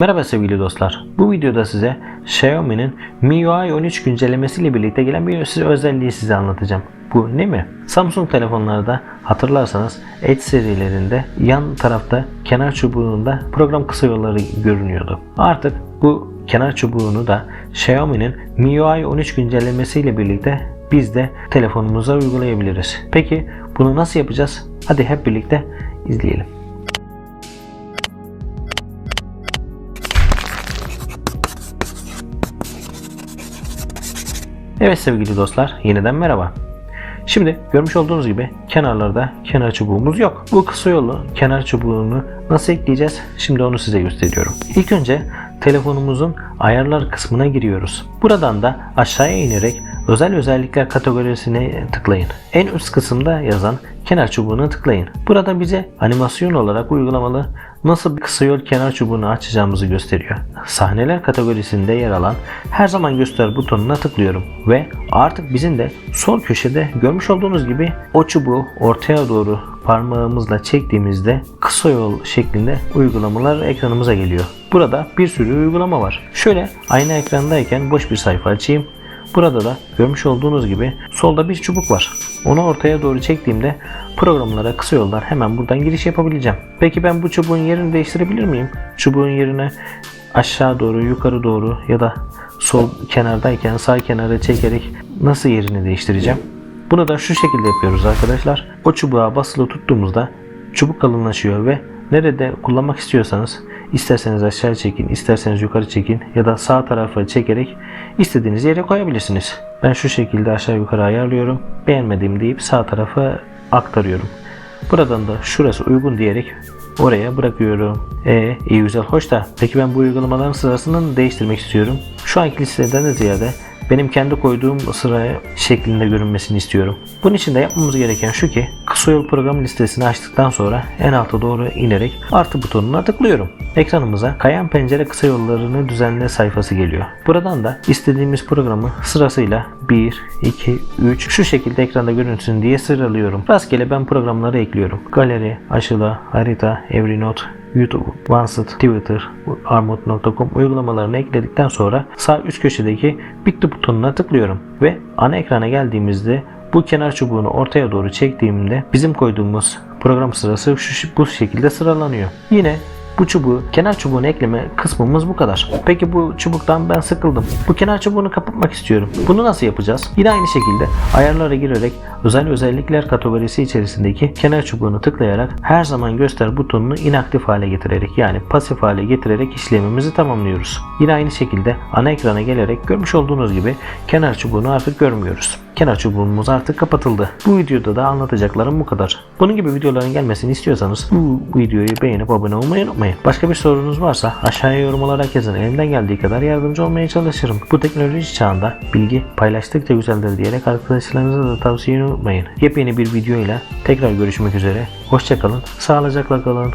Merhaba sevgili dostlar. Bu videoda size Xiaomi'nin MIUI 13 güncellemesiyle birlikte gelen bir özelliği size anlatacağım. Bu ne mi? Samsung telefonlarda hatırlarsanız Edge serilerinde yan tarafta kenar çubuğunda program kısa yolları görünüyordu. Artık bu kenar çubuğunu da Xiaomi'nin MIUI 13 güncellemesiyle birlikte biz de telefonumuza uygulayabiliriz. Peki bunu nasıl yapacağız? Hadi hep birlikte izleyelim. Evet sevgili dostlar, yeniden merhaba. Şimdi görmüş olduğunuz gibi kenarlarda kenar çubuğumuz yok. Bu kısa yolu kenar çubuğunu nasıl ekleyeceğiz? Şimdi onu size gösteriyorum. İlk önce telefonumuzun ayarlar kısmına giriyoruz. Buradan da aşağıya inerek özel özellikler kategorisine tıklayın. En üst kısımda yazan kenar çubuğuna tıklayın. Burada bize animasyon olarak uygulamalı nasıl bir kısa yol kenar çubuğunu açacağımızı gösteriyor. Sahneler kategorisinde yer alan her zaman göster butonuna tıklıyorum ve artık bizim de sol köşede görmüş olduğunuz gibi o çubuğu ortaya doğru parmağımızla çektiğimizde kısa yol şeklinde uygulamalar ekranımıza geliyor. Burada bir sürü uygulama var. Şöyle ayna ekrandayken boş bir sayfa açayım. Burada da görmüş olduğunuz gibi solda bir çubuk var. Onu ortaya doğru çektiğimde programlara kısa yoldan hemen buradan giriş yapabileceğim. Peki ben bu çubuğun yerini değiştirebilir miyim? Çubuğun yerine aşağı doğru, yukarı doğru ya da sol kenardayken sağ kenara çekerek nasıl yerini değiştireceğim? Bunu da şu şekilde yapıyoruz arkadaşlar. O çubuğa basılı tuttuğumuzda çubuk kalınlaşıyor ve nerede kullanmak istiyorsanız isterseniz aşağı çekin, isterseniz yukarı çekin ya da sağ tarafa çekerek istediğiniz yere koyabilirsiniz. Ben şu şekilde aşağı yukarı ayarlıyorum. Beğenmedim deyip sağ tarafa aktarıyorum. Buradan da şurası uygun diyerek oraya bırakıyorum. E iyi güzel hoş da peki ben bu uygulamaların sırasını değiştirmek istiyorum. Şu anki listeden de ziyade benim kendi koyduğum sıraya şeklinde görünmesini istiyorum. Bunun için de yapmamız gereken şu ki kısa yol program listesini açtıktan sonra en alta doğru inerek artı butonuna tıklıyorum. Ekranımıza kayan pencere kısa yollarını düzenle sayfası geliyor. Buradan da istediğimiz programı sırasıyla 1, 2, 3 şu şekilde ekranda görünsün diye sıralıyorum. Rastgele ben programları ekliyorum. Galeri, aşıla, harita, Evernote, YouTube, OneSit, Twitter, Armut.com uygulamalarını ekledikten sonra sağ üst köşedeki bitti butonuna tıklıyorum ve ana ekrana geldiğimizde bu kenar çubuğunu ortaya doğru çektiğimde bizim koyduğumuz program sırası şu, bu şekilde sıralanıyor. Yine bu çubuğu, kenar çubuğunu ekleme kısmımız bu kadar. Peki bu çubuktan ben sıkıldım. Bu kenar çubuğunu kapatmak istiyorum. Bunu nasıl yapacağız? Yine aynı şekilde ayarlara girerek özel özellikler kategorisi içerisindeki kenar çubuğunu tıklayarak her zaman göster butonunu inaktif hale getirerek yani pasif hale getirerek işlemimizi tamamlıyoruz. Yine aynı şekilde ana ekrana gelerek görmüş olduğunuz gibi kenar çubuğunu artık görmüyoruz. Kenar çubuğumuz artık kapatıldı. Bu videoda da anlatacaklarım bu kadar. Bunun gibi videoların gelmesini istiyorsanız bu videoyu beğenip abone olmayı unutmayın. Başka bir sorunuz varsa aşağıya yorum olarak yazın. Elimden geldiği kadar yardımcı olmaya çalışırım. Bu teknoloji çağında bilgi paylaştıkça güzeldir diyerek arkadaşlarınıza da tavsiyeyi unutmayın. Yepyeni bir video ile tekrar görüşmek üzere. Hoşçakalın, sağlıcakla kalın.